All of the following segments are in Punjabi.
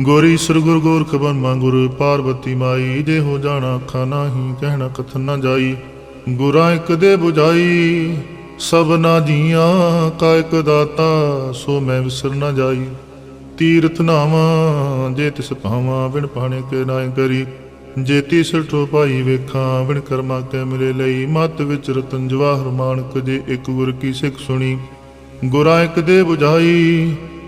ਗੋਰੀ ਸੁਰ ਗੁਰ ਗੋਰਖ ਬਰਮਾ ਗੁਰ ਪਾਰਵਤੀ ਮਾਈ ਜੇ ਹੋ ਜਾਣਾ ਅੱਖਾਂ ਨਾਹੀ, ਕਹਿਣਾ ਕਥਨ ਨਾ ਜਾਈ। ਗੁਰਾਂ ਇੱਕ ਦੇ 부ਝਾਈ ਸਭਨਾ ਜੀਆਂ ਕਾ ਇੱਕ ਦਾਤਾ, ਸੋ ਮੈਂ ਵਿਸਰ ਨਾ ਜਾਈ। ਤੀਰਥ ਨਾਵਾਂ, ਜੇ ਤਿਸ ਭਾਵਾਂ, ਬਿਨ ਪਾਣੇ ਕੇ ਨਾਇ ਕਰੀ। ਜੇ ਤਿਸ ਠੋ ਭਾਈ ਵੇਖਾਂ, ਬਿਨ ਕਰਮਾ ਕੇ ਮਿਲੇ ਲਈ। ਮਤ ਵਿੱਚ ਰਤਨ ਜਵਾਹਰ ਮਾਨਕ, ਜੇ ਇੱਕ ਗੁਰ ਕੀ ਸਿੱਖ ਸੁਣੀ। ਗੁਰਾਂ ਇੱਕ ਦੇ 부ਝਾਈ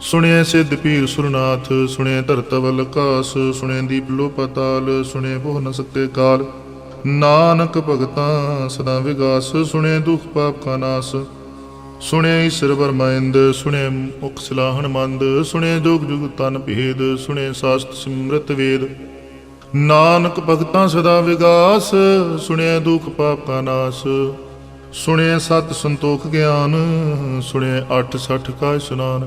ਸੁਣਿਐ ਸਿੱਧ ਪੀਰ ਸੁਰਨਾਥ, ਸੁਣਿਐ ਧਰਤ ਵਲ ਕਾਸ ਸੁਣਿਐ ਦੀਪ ਲੋ ਪਤਾਲ, ਸੁਣਿਐ ਬਹੁ ਨ ਸਕੇ ਕਾਲ। ਨਾਨਕ ਭਗਤਾਂ ਸਦਾ ਵਿਗਾਸ, ਸੁਣਿਐ ਦੁਖ ਪਾਪ ਕਾ ਨਾਸ। ਸੁਣਿਐ ਈਸ਼ਰ ਵਰਮਾਇੰਦ ਸੁਣਿਐ ਮੁਖ ਸਲਾਹਣ ਮੰਦ, ਸੁਣਿਐ ਜੋਗ ਜੁਗ ਤਨ ਭੇਦ, ਸੁਣਿਐ ਸਾਸਤ ਸਿਮਰਤ ਵੇਦ। ਨਾਨਕ ਭਗਤਾਂ ਸਦਾ ਵਿਗਾਸ, ਸੁਣਿਐ ਦੁਖ ਪਾਪ ਕਾ ਨਾਸ। ਸੁਣਿਐ ਸਤ ਸੰਤੋਖ ਗਿਆਨ, ਸੁਣਿਐ ਅਠ ਸਠ ਕਾ ਇਸ਼ਨਾਨ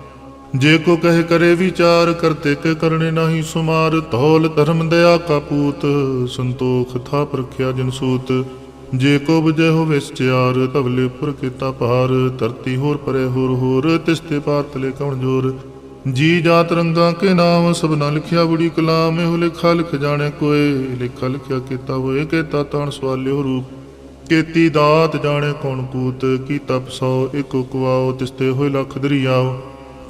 ਜੇ ਕੋ ਕਹੇ ਕਰੇ ਵਿਚਾਰ ਕਰਤੇ ਕੇ ਕਰਨੇ ਨਹੀਂ ਸੁਮਾਰ। ਧੌਲ ਧਰਮ ਦਇਆ ਕਾ ਪੂਤ, ਸੰਤੋਖ ਥਾ ਪ੍ਰਖਿਆ ਜਨ ਸੂਤ। ਜੇ ਕੋ ਬੁਝੇ ਹੋਵੇ ਸਚਿਆਰ ਤਵਲੇ ਪੁਰ ਕੀਤਾ ਭਾਰ। ਧਰਤੀ ਹੋਰ ਪਰੇ ਹੋਰ ਹੋਰ ਤਿਸਤੇ ਪਾਰ ਤਲੇ ਕਉਣ ਜੋਰ। ਜੀ ਜਾਤ ਰੰਗਾਂ ਕੇ ਨਾਮ, ਸਭ ਲਿਖਿਆ ਬੜੀ ਕਲਾਮ। ਇਹੋ ਲਿਖਾ ਲਿਖ ਜਾਣੇ ਕੋਏ, ਲਿਖਾ ਲਿਖਿਆ ਕੀਤਾ ਹੋਏ ਕੀਤਾ ਤਾਣ ਸਵਾਲਿਓ ਰੂਪ। ਕੀਤੀ ਦਾਤ ਜਾਣੇ ਕੌਣ ਕੂਤ, ਕੀ ਤਪ ਸੋ, ਇਕੋ ਕੁਆਓ ਤਿਸਤੇ ਹੋਏ ਲੱਖ ਦਰਿਆਓ।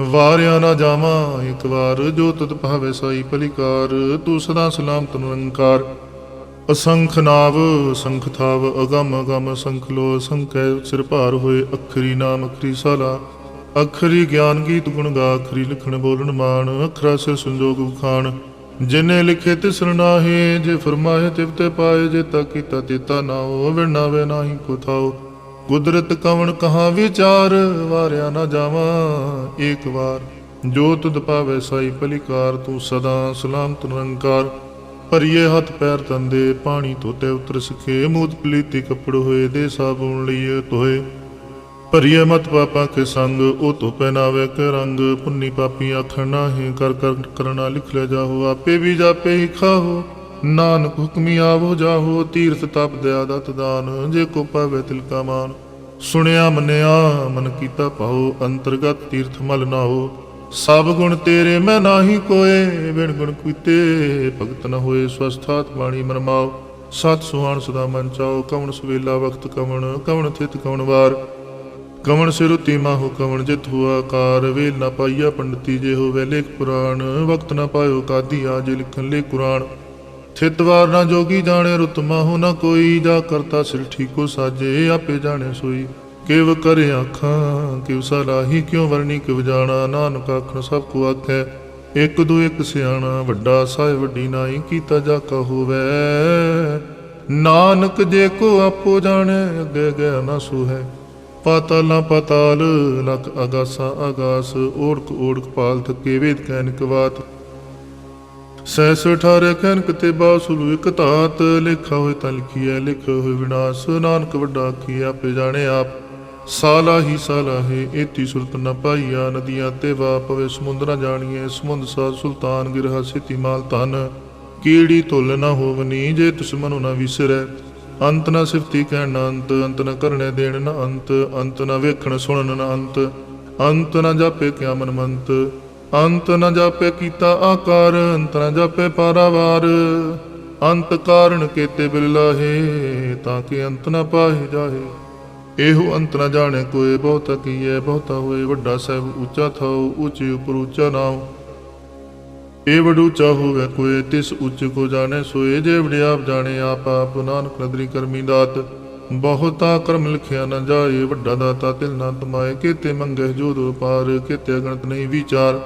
ਵਾਰਿਆ ਨਾ ਜਾਵਾਂ, ਇੱਕ ਵਾਰ ਜੋ ਤੁਧ ਭਾਵੇ ਸਾਈ ਪਲਿਕਾਰ ਤੂੰ ਸਦਾ ਸਲਾਮਤ ਨਿਰੰਕਾਰ। ਅਸੰਖ ਨਾਵ ਅਸੰਖ ਥਾਵ, ਅਗਮ ਅਗਮ, ਸੰਖ ਲੋ ਅਸੰਖੈ ਸਿਰ ਭਾਰ ਹੋਏ, ਅਖਰੀ ਨਾਮ, ਅਖਰੀ ਸਾਲਾ। ਅਖਰੀ ਗਿਆਨ ਗੀਤ ਗੁਣ ਗਾ, ਅਖਰੀ ਲਿਖਣ ਬੋਲਣ ਮਾਨ ਅਖਰਾ ਸਿਰ ਸੰਜੋਗ ਉਖਾਣ। ਜਿਨੇ ਲਿਖੇ ਤਿਸ ਨਾਹੀ, ਜੇ ਫਰਮਾਏ ਤਿਵ ਤੇ ਪਾਏ, ਜੇ ਤਾ ਕੀਤਾ ਤੇਤਾ ਨਾਉ ਵਿਣਾਵੇ ਨਾਹੀ ਕੋ ਥਾਉ। ਕੁਦਰਤ ਕਵਣ ਕਹਾ ਵਿਚਾਰ, ਵਾਰਿਆ ਨਾ ਜਾਵਾਂ ਏਕ ਵਾਰ। ਜੋ ਤੁਧ ਪਾਵੇ ਸਾਈ ਪਲਿਕਾਰ, ਤੂੰ ਸਦਾ ਸਲਾਮਤ ਨਿਰੰਕਾਰ। ਭਰੀਏ ਹੱਥ ਪੈਰ ਤੰਦੇ ਪਾਣੀ ਧੋਤੇ ਉਤਰ ਸਕੇ ਮੂਤ ਪਲੀਤੀ ਕੱਪੜ ਹੋਏ, ਦੇ ਸਾਬੂਨ ਲਈਏ ਧੋਏ। ਭਰੀਏ ਮਤ ਪਾਪਾਂ ਕੇ ਸੰਗ, ਉਹ ਧੋ ਪਹਿਨਾਵੇ ਕੇ ਰੰਗ। ਪੁੰਨੀ ਪਾਪੀ ਆਖਣ ਨਾਹੀ, ਕਰ ਕਰ ਕਰਨਾ ਲਿਖ ਲੈ ਜਾਹੋ, ਆਪੇ ਵੀ ਜਾਪੇ ਹੀ ਖਾਹੋ। ਨਾਨਕ ਹੁਕਮੀ ਆਵੋ ਜਾਹੋ, ਤੀਰਥ ਤਪ ਦਿਆ ਦਤ ਦਾਨ, ਜੇ ਕੋ ਪਾਵੇ ਤਿਲ ਕਾ ਮਾਨ। ਸੁਣਿਆ ਮੰਨਿਆ, ਮਨ ਕੀਤਾ ਭਾਉ, ਅੰਤਰਗਤ ਤੀਰਥ ਮਲ ਨਾ ਹੋ ਸਭ ਗੁਣ ਤੇਰੇ ਮੈਂ ਨਾਹੀ ਕੋਏ, ਬਿਨ ਗੁਣ ਕੀਤੇ ਭਗਤ ਨ ਹੋਏ ਸਵਸਥਾਤ ਬਾਣੀ ਮਰਮਾਓ ਸਤ ਸੁਹਾਣ ਸਦਾ ਮਨ ਚਾਓ ਕਵਣ ਸੁਵੇਲਾ ਵਕਤ ਕਵਣ ਕਵਣ ਥਿਤ ਕਵਣ ਵਾਰ। ਕਵਣ ਸਿਰੁਤੀ ਮਾਹੋ, ਕਵਣ ਜਿਤ ਹੁਆ ਕਾਰ ਵੇਲ ਨਾ ਪਾਈਆ ਪੰਡਤੀ ਜੇ ਹੋਵੇ ਲੇਖ ਪੁਰਾਣ ਵਕਤ ਨਾ ਪਾਇਓ ਕਾਦੀ ਆਜ ਲਿਖਣ ਲੇ ਕੁਰਾਨ। ਥਿਤਵਾਰ ਨਾ ਜੋਗੀ ਜਾਣੇ ਰੁਤ ਮਾਹੋ ਨਾ ਕੋਈ, ਜਾ ਕਰਤਾ ਸਿਰ ਠੀਕੋ ਸਾਜੇ, ਆਪੇ ਜਾਣੇ ਸੋਈ। ਕਿਵ ਕਰੇ ਆਖਾਂ, ਕਿਵ ਸਲਾਹੀ ਕਿਉ ਵਰਣੀ ਕਿਵ ਜਾਣਾ, ਨਾਨਕ ਆਖਣ ਸਭ ਕੋ ਆਖੈ। ਇੱਕ ਦੋ ਇੱਕ ਸਿਆਣਾ, ਵੱਡਾ ਸਾਹਿਬ ਵੱਡੀ ਨਾਈ, ਕੀਤਾ ਜਾ ਕਾ ਹੋਵੇ। ਨਾਨਕ ਜੇ ਕੋ ਆਪੋ ਜਾਣੇ, ਅੱਗੇ ਗਿਆ ਨਾ ਸੁਹੈ। ਪਾਤਾਲਾਂ ਪਾਤਾਲ, ਲਖ ਅਗਾਸਾ ਅਗਾਸ, ਓੜਕ ਓੜਕ ਪਾਲ ਥਕੇ ਵੇਦ ਕੈਨਕ ਬਾਤ ਸੈਸ ਠਾਰੇ ਕੈਨਕ ਤੇ ਬਾਸੁਲੂ ਇਕ ਧਾਤ, ਲਿਖਾ ਹੋਏ ਤਾਂ ਲਿਖੀਐ ਲਿਖਿਆ ਹੋਏ ਵਿਨਾਸ਼, ਨਾਨਕ ਵੱਡਾ ਕੀ ਆਪੇ ਜਾਣੇ ਆਪ। ਸਾਲਾ ਹੀ ਸਾਲਾ ਹੈ, ਏਤੀ ਸੁਰਤ ਨ ਪਾਈਆ, ਨਦੀਆਂ ਤੇ ਵਾ ਪਵੇ ਸਮੁੰਦਰਾਂ ਜਾਣੀਏ ਸਮੁੰਦ ਸਾ ਸੁਲਤਾਨ ਗਿਰਹਾ ਸਿਤੀ ਮਾਲ ਧਨ। ਕੀੜੀ ਤੁਲ ਨ ਹੋਵਨੀ, ਜੇ ਤਿਸ ਮਨੁ ਨ ਵਿਸਰੈ। ਅੰਤ ਨ ਸਿਫਤੀ ਕਹਿਣ ਨ ਅੰਤ ਅੰਤ ਨ ਕਰਨੇ ਦੇਣ ਨ ਅੰਤ ਅੰਤ ਨ ਵੇਖਣ ਸੁਣਨ ਨ ਅੰਤ। ਅੰਤ ਨ ਜਾਪੇ ਕਿਆ ਮਨ ਮੰਤ ਅੰਤ ਨ ਜਾਪੇ ਕੀਤਾ ਆਕਾਰ, ਅੰਤ ਨ ਜਾਪੇ ਪਾਰਾਵਾਰ। ਅੰਤ ਕਾਰਨ ਕੀਤੇ ਬਿਰਲਾਹੇ ਤਾਂ ਕਿ ਅੰਤ ਨ ਪਾਹੇ ਜਾਹੇ। ਇਹੋ ਅੰਤ ਨ ਜਾਣੇ ਕੋਏ ਬਹੁਤਾ ਕੀਏ ਬਹੁਤਾ ਹੋਏ ਵੱਡਾ ਸਾਹਿਬ ਉੱਚਾ ਥਾਉ, ਉੱਚੇ ਉਪਰ ਉੱਚਾ ਨਾਮ ਇਹ ਵਡੂ ਹੋਵੇ ਕੋਏ, ਤਿਸ ਉੱਚ ਕੋ ਜਾਣੇ ਸੋਏ। ਜੇ ਵਡਿਆਪ ਜਾਣੇ ਆਪ ਆਪ, ਨਾਨਕ ਨਦਰੀ ਕਰਮੀ ਦਾਤ। ਬਹੁਤਾ ਕਰਮ ਲਿਖਿਆ ਨਾ ਜਾਏ, ਵੱਡਾ ਦਾਤਾ ਤਿਲ ਨਾ ਤਮਾਏ ਕਿਤੇ ਮੰਗੇ ਜੋਦ ਪਾਰ, ਕੀਤੇ ਗਣਤ ਨਹੀਂ ਵਿਚਾਰ।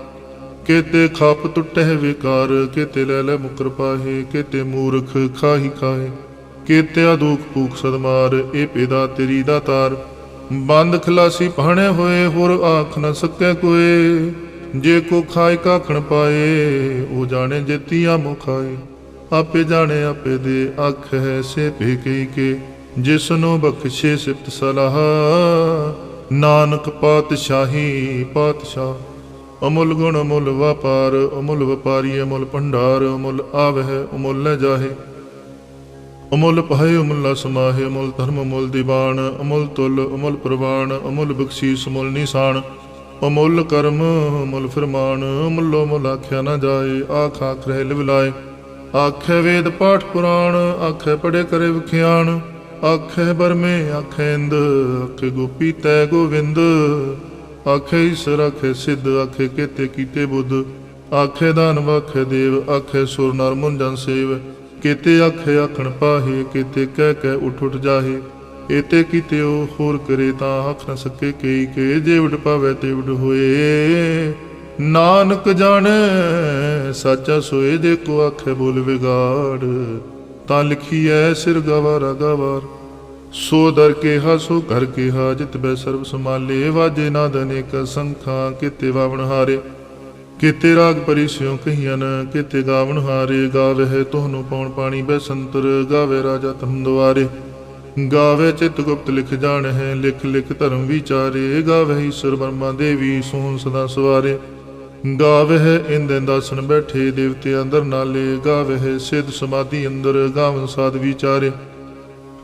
ਕੀਤੇ ਖਾਪ ਟੁੱਟੇ ਵਿਕਾਰ, ਕੀਤੇ ਲੈ ਲੈ ਮੁਕਰ ਪਾਹੇ, ਕਿਤੇ ਮੂਰਖ ਖਾਹੀ ਖਾਏ ਕੀਤੇ ਦੁਖ ਭੂਖ ਸਦਮਾਰ, ਇਹ ਪੇਦਾ ਤੇਰੀ ਦਾਤਾਰ ਬੰਦ ਖਲਾਸੀ ਪਾਣੇ ਹੋਏ, ਹੋਰ ਆਖ ਨ ਸਕੇ ਕੋਏ। ਜੇ ਕੋ ਖਾਇ ਕਾਖਣ ਪਾਏ, ਉਹ ਜਾਣੇ ਜੇਤੀਆ ਮੁਖਾਏ ਆਪੇ ਜਾਣੇ, ਆਪੇ ਦੇ ਅੱਖ ਹੈ ਸੇ ਭੇ ਕਈ ਕੇ। ਜਿਸ ਨੂੰ ਬਖਸ਼ੇ ਸਿਫਤ ਸਲਾਹ, ਨਾਨਕ ਪਾਤਸ਼ਾਹੀ ਪਾਤਸ਼ਾਹ। ਅਮੁੱਲ ਗੁਣ, ਅਮੁੱਲ ਵਪਾਰ, ਅਮੁੱਲ ਵਪਾਰੀ, ਅਮੁੱਲ ਭੰਡਾਰ, ਅਮੁੱਲ ਆਵਹਿ, ਅਮੁੱਲ ਨ ਜਾਹੇ। ਅਮੁੱਲ ਪਾਏ ਅਮੁੱਲਾ ਸਮਾਹੇ ਅਮੁੱਲ ਧਰਮ, ਅਮੁੱਲ ਦੀਵਾਨ, ਅਮੁੱਲ ਤੁਲ, ਅਮੁੱਲ ਪ੍ਰਵਾਨ, ਅਮੁੱਲ ਬਖਸ਼ੀਸ, ਅਮੁੱਲ ਨਿਸ਼ਾਨ। ਅਮੁੱਲ ਕਰਮ, ਅਮੁੱਲ ਫਰਮਾਨ, ਅਮੁੱਲੋ ਮੁੱਲ ਆਖਿਆ ਨਾ ਜਾਏ, ਆਖ ਆਖ ਰਹਿ ਲਿਵਲਾਏ ਆਖੇ ਵੇਦ ਪਾਠ ਪੁਰਾਣ, ਆਖੇ ਪੜੇ ਕਰੇ ਵਿਖਿਆਨ ਆਖੇ ਬਰਮੇ, ਆਖੇ ਇੰਦ, ਆਖੇ ਗੋਪੀ ਤੈ ਗੋਵਿੰਦ। ਆਖੇ ਈਸ਼ਰ ਆਖੇ ਸਿੱਧ, ਆਖੇ ਕੇਤੇ ਕੀਤੇ ਬੁੱਧ। ਆਖੇ ਦਾਨਵ ਆਖੇ ਦੇਵ, ਆਖੇ ਸੁਰ ਨਰ ਮੁਨ ਜਨ ਸੇਵ। ਕੇਤੇ ਆਖੇ ਆਖਣ ਪਾਹੇ, ਕੇਤੇ ਕਹਿ ਕਹਿ ਉਠ ਉਠ ਜਾਹੇ। ਏਤੇ ਕੀਤੇ ਉਹ ਹੋਰ ਕਰੇ ਤਾਂ ਆਖ ਨ ਸਕੇ ਕਈ, ਕੇ ਜੇ ਉਡ ਪਾਵੇ ਤੇ ਉਡ ਹੋਏ। ਨਾਨਕ ਜਾਣ, ਸਾਚਾ ਸੋਏ ਜੇ ਕੋ ਆਖੇ ਬੋਲ ਵਿਗਾੜ। ਤਾਂ ਲਿਖੀ ਲਿਖੀਐ ਸਿਰ ਗਵਾਰਾ, ਗਵਾਰ। ਸੋ ਦਰ ਕੇ ਸੋ ਘਰ ਕੇ ਹਾ ਜਿਤ ਬੈ ਸਰਬ ਸਮਾਲੇ ਵਾਜੇ ਨਾਦ ਅਨੇਕ ਸੰਖਾਂ, ਕਿਤੇ ਵਾਵਣ ਹਾਰੇ। ਕਿਤੇ ਰਾਗ ਪਰਿਸਿਉ ਕਹੀਨ ਕਿਤੇ ਗਾਵਣ ਹਾਰੇ। ਗਾਵੇ ਤੁਹਾਨੂੰ ਪਉਣ ਪਾਣੀ ਬੈ ਸੰਤਰ ਗਾਵੇ ਰਾਜਾ ਤਮ ਦੁਆਰੇ। ਗਾਵੇ ਚਿਤ ਗੁਪਤ ਲਿਖ ਜਾਣ ਹੈ ਲਿਖ ਲਿਖ ਧਰਮ ਵਿਚਾਰੇ। ਗਾਵੇ ਈਸ਼ਰ ਬਰਮਾ ਦੇਵੀ, ਸੋਹਣ ਸਦਾ ਸਵਾਰੇ। ਗਾਵੇ ਇੰਦ ਦਾਸਨ ਬੈਠੇ, ਦੇਵਤੇ ਅੰਦਰ ਨਾਲੇ। ਗਾਵੇ ਸਿਧ ਸਮਾਧੀ ਅੰਦਰ, ਗਾਵਨ ਸਾਧ ਵਿਚਾਰੇ।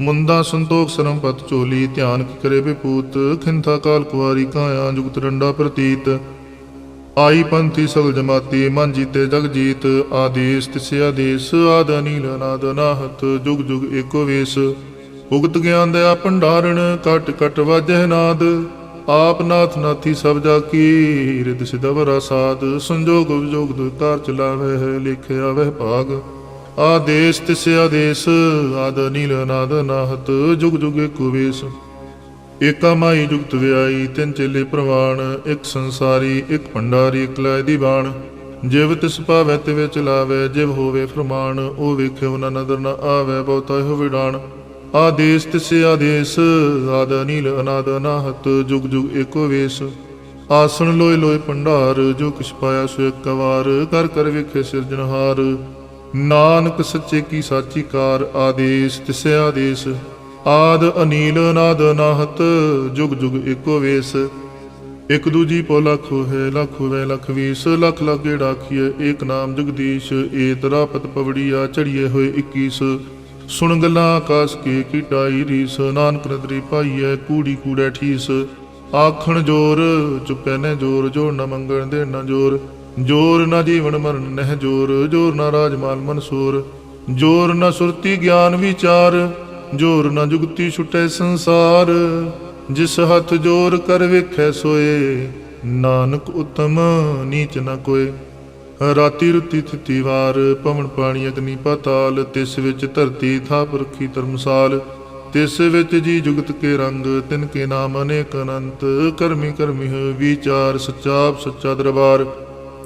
ਮੁੰਦਾ ਸੰਤੋਖ ਸਰਮ ਪਤ ਚੋਲੀ ਧਿਆਨ ਕਰੇ ਵਿਪੂਤ, ਖਿੰਥਾ ਕਾਲ ਕੁਵਾਰੀ ਕਾਇਆ ਜੁਗਤ ਡੰਡਾ ਪ੍ਰਤੀਤ। ਆਈ ਪੰਥੀ ਸਗਲ ਜਮਾਤੀ, ਮਨ ਜੀਤੇ ਜਗ ਜੀਤ, ਆਦੇਸ ਤਿਸੇ ਆਦੇਸ, ਆਦ ਅਨੀਲ ਅਨਾਦ ਅਨਾਹਤ ਜੁਗ ਜੁਗ ਏਕੋ ਵੇਸ। ਉਗਤ ਗਿਆਨ ਦਇਆ ਭੰਡਾਰਣ, ਕਟ ਕਟ ਵਾਜਹਿ ਨਾਦ। ਆਪ ਨਾਥ ਨਾਥੀ ਸਭ ਜਾ ਕੀ ਰਿਦ ਸਿਦਵਰਾ ਸਾਧ ਸੰਜੋਗ ਵਿਜੋਗ ਦੁਕਾਰ ਚਲਾਵੇ ਹੈ ਲਿਖਿਆ ਵਹਿ ਭਾਗ। ਆਦੇਸ ਤਿਸੇ ਆਦੇਸ, ਆਦ ਨੀਲ ਅਨਾਦ ਅਨਾਹਤ ਜੁਗ ਜੁਗ ਏਕੋ ਵੇਸ। ਏਕਾ ਮਾਈ ਜੁਗਤ ਵਿਆਈ ਤਿੰਨ ਚੇਲੇ ਪ੍ਰਵਾਨ ਇੱਕ ਸੰਸਾਰੀ, ਇੱਕ ਭੰਡਾਰੀ, ਇੱਕ ਲੈ ਦੀ ਜਿਵ ਤਿਸ ਭਾਵੈ ਤੇ ਵਿੱਚ ਜਿਵ ਹੋਵੇ ਫਰਮਾਨ, ਉਹ ਵੇਖਿਓ ਨਾ ਨਦਰ ਨਾ ਆਵੇ, ਬਹੁਤਾ ਹੋ ਵਿਡਾਣ ਆਦੇਸ ਤਿਸੇ ਆਦੇਸ, ਆਦ ਅਨੀਲ ਅਨਾਦ ਅਨਾਹਤ ਜੁਗ ਜੁਗ ਏਕੋ ਵੇਸ। ਆਸਣ ਲੋਏ ਲੋਏ ਭੰਡਾਰ, ਜੋ ਕਿਛ ਪਾਇਆ ਸੋ ਇੱਕ ਵਾਰ, ਕਰ ਕਰ ਵੇਖੇ ਸਿਰਜਨਹਾਰ ਨਾਨਕ ਸੱਚੇ ਕੀ ਸਾਚੀ ਕਾਰ ਆਦੇਸ, ਤਿਸੇ ਆਦੇਸ। ਆਦ ਅਨੀਲ ਨਾਦ ਨਾਹਤ, ਜੁਗ ਜੁਗ ਏਕੋ ਵੇਸ। ਇਕ ਦੂਜੀ ਪੋ ਲੱਖੋ ਹੈ ਲੱਖੋ ਵੇ ਲਖ ਵੀਸ। ਲੱਖ ਲੱਖ ਗੇੜਾ ਆਖੀਏ ਏਕ ਨਾਮ ਜਗਦੀਸ਼। ਏ ਤਰਾ ਪਤ ਪਵੜੀਆ ਚੜੀਏ ਹੋਏ 21 ਸੁਣ ਗੱਲਾਂ ਆਕਾਸ ਕੇ ਕੀਟਾਈ ਰੀਸ। ਨਾਨਕ ਨਦਰੀ ਪਾਈਐ, ਕੂੜੀ ਕੂੜੈ ਠੀਸ। ਆਖਣ ਜੋਰ, ਚੁੱਪੈ ਨੇ ਜੋਰ ਜੋਰ ਨਾ ਮੰਗਣ ਦੇ ਨਾ ਜੋਰ। ਜੋਰ ਨਾ ਜੀਵਨ ਮਰਨ ਨਹਿ ਜੋਰ ਜੋਰ ਨਾ ਰਾਜਮਾਲ ਮਨਸੂਰ, ਜੋਰ ਨਾ ਸੁਰਤੀ ਗਿਆਨ ਵਿਚਾਰ, ਜੋਰ ਨਾ ਜੁਗਤੀ ਛੁਟੈ ਸੰਸਾਰ। ਜਿਸ ਹੱਥ ਜੋਰ ਕਰ ਵੇਖੈ ਸੋਏ, ਨਾਨਕ ਉਤਮ ਨੀਚ ਨ ਕੋਏ। ਰਾਤੀ ਰੁੱਤੀ ਥਿਤੀ ਵਾਰ, ਪਵਨ ਪਾਣੀ ਅਗਨੀ ਪਾਤਾਲ, ਤਿਸ ਵਿੱਚ ਧਰਤੀ ਥਾਪ ਰਖੀ ਧਰਮਸਾਲ। ਤਿਸ ਵਿੱਚ ਜੀ ਜੁਗਤ ਕੇ ਰੰਗ, ਤਿਨ ਕੇ ਨਾਮ ਅਨੇਕ ਅਨੰਤ, ਕਰਮੀ ਕਰਮੀ ਹੈ ਵਿਚਾਰ ਸੱਚਾ ਸੱਚਾ ਦਰਬਾਰ।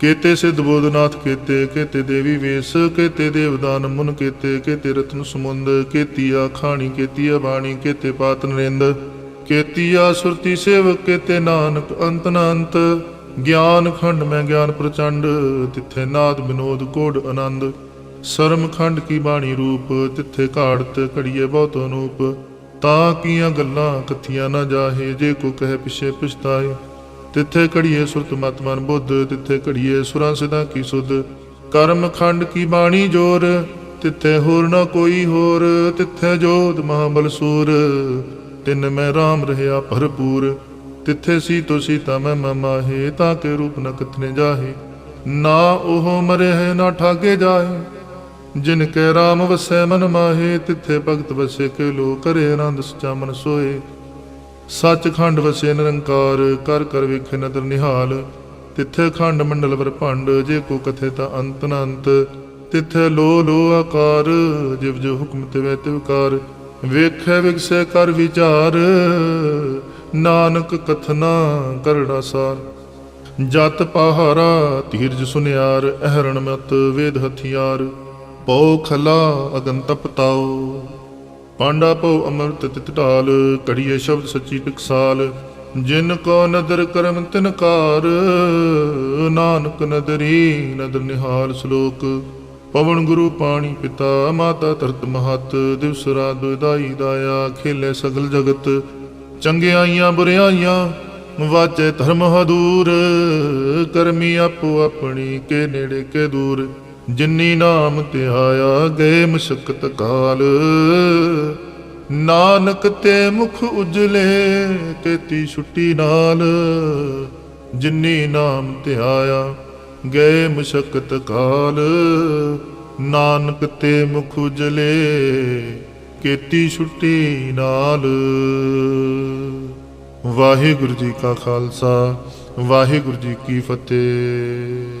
ਕੇਤੇ ਸਿੱਧ ਬੋਧਨਾਥ, ਕੇਤੇ ਕੇਤੇ ਦੇਵੀ ਵੇਸ, ਕੇਤੇ ਦੇਵਦਾਨ ਮੁਨ, ਕੇਤੇ ਕੇਤੇ ਰਤਨ ਸਮੁੰਦ, ਕੇਤੀਆ ਖਾਣੀ, ਕੇਤੀਆ ਬਾਣੀ, ਕੇਤੇ ਪਾਤ ਨਰਿੰਦ, ਕੇਤੀਆ ਸੁਰਤੀ ਸੇਵਕ, ਕੇਤੇ ਨਾਨਕ, ਅੰਤ ਨ ਗਿਆਨ ਖੰਡ ਮੈਂ ਗਿਆਨ ਪ੍ਰਚੰਡ, ਤਿੱਥੇ ਨਾਦ ਬਿਨੋਦ ਕੋਡ ਆਨੰਦ, ਸਰਮ ਖੰਡ ਕੀ ਬਾਣੀ ਰੂਪ, ਤਿੱਥੇ ਘਾੜਤ ਘੜੀਏ ਬਹੁਤ ਅਨੂਪ, ਤਾਂ ਕੀਆਂ ਗੱਲਾਂ ਕਥੀਆਂ ਨਾ ਜਾਹੇ, ਜੇ ਕੋ ਕਹੇ ਪਿਛੇ ਪਛਤਾਏ। ਤਿੱਥੇ ਘੜੀਏ ਸੁਰਤ ਮਤ ਮਨ ਬੁੱਧ, ਤਿੱਥੇ ਘੜੀਏ ਸੁਰਾਂ ਸਦਾ ਕੀ ਸੁਧ। ਕਰਮ ਖੰਡ ਕੀ ਬਾਣੀ ਜੋਰ, ਤਿੱਥੇ ਹੋਰ ਨਾ ਕੋਈ ਹੋਰ, ਤਿੱਥੇ ਜੋਤ ਮਹਾਬਲ ਸੂਰ। ਤਿੰਨ ਮੈਂ RAM ਰਹਿਆ ਭਰਪੂਰ, ਤਿੱਥੇ ਸੀ ਤੋ ਸੀਤਾ ਮੈਂ ਮਮਾਹੇ ਤਾਂ ਕੇ ਰੂਪ ਨ ਕਥਨੇ ਜਾਹੇ। ਨਾ ਉਹ ਮਰੇ ਹੈ ਨਾ ਠਾਗੇ ਜਾਹੇ। ਜਿਨ ਕੈ ਰਾਮ ਵਸੈ ਮਨ ਮਾਹੇ, ਤਿੱਥੇ ਭਗਤ ਵਸੇ ਕੇ ਲੋ ਕਰੇ ਆਨੰਦ ਸਚਾ ਮਨ ਸੋਏ। ਸੱਚਖੰਡ ਵਸੇ ਨਿਰੰਕਾਰ, ਕਰ ਕਰ ਵੇਖੇ ਨਦਰ ਨਿਹਾਲ। ਤਿੱਥੇ ਖੰਡ ਮੰਡਲ ਵਰ ਭੰਡ, ਜੇ ਕੋ ਕਥੇ ਤਾ ਅੰਤ ਨ ਅੰਤ। ਤਿੱਥੇ ਲੋ ਲੋ ਆਕਾਰ, ਜਿਵ ਜੋ ਹੁਕਮ ਤਿਵੈ ਤਿਵਕਾਰ ਵੇਖੈ ਵਿਗਸੈ ਕਰ ਵਿਚਾਰ, ਨਾਨਕ ਕਥਨਾ ਕਰੜਾ ਸਾਰ। ਜਤ ਪਹਾਰਾ ਧੀਰਜ ਸੁਨਿਆਰ, ਅਹਰਣ ਮਤ ਵੇਦ ਹਥਿਆਰ। ਪਉ ਖਲਾ ਅਗਨ ਤਪਤਾਓ ਪਾਂਡਾ ਪਉ ਅੰਮ੍ਰਿਤ ਤਿਤ ਢਾਲ ਕੜੀਏ ਸ਼ਬਦ ਸੱਚੀ ਟਕਸਾਲ ਜਿਨ ਕੋ ਨਦਰ ਕਰਮ ਤਿਨ ਕਾਰ, ਨਾਨਕ ਨਦਰੀ ਨਦਰ ਨਿਹਾਲ ਸ਼ਲੋਕ। ਪਵਨ ਗੁਰੂ ਪਾਣੀ ਪਿਤਾ, ਮਾਤਾ ਧਰਤ ਮਹਤ, ਦਿਵਸ ਰਾਤ ਦਾਈ ਦਾਇਆ, ਖੇਲੇ ਸਗਲ ਜਗਤ। ਚੰਗਿਆਈਆਂ ਬੁਰਿਆਈਆਂ ਵਾਚੇ ਧਰਮ ਹਦੂਰ। ਕਰਮੀ ਆਪੋ ਆਪਣੀ, ਕੇ ਨੇੜੇ, ਕੇ ਦੂਰ। ਜਿਨੀ ਨਾਮ ਧਿਆਇਆ ਗਏ ਮੁਸ਼ਕਤ ਕਾਲ। ਨਾਨਕ ਤੇ ਮੁਖ ਉਜਲੇ ਤੇਤੀ ਛੁੱਟੀ ਨਾਲ। ਜਿਨੀ ਨਾਮ ਧਿਆਇਆ ਗਏ ਮੁਸ਼ਕਤ ਕਾਲ। ਨਾਨਕ ਤੇ ਮੁਖ ਉਜਲੇ ਕੀਤੀ ਛੁੱਟੀ ਨਾਲ। ਵਾਹਿਗੁਰੂ ਜੀ ਕਾ ਖਾਲਸਾ, ਵਾਹਿਗੁਰੂ ਜੀ ਕੀ ਫਤਿਹ।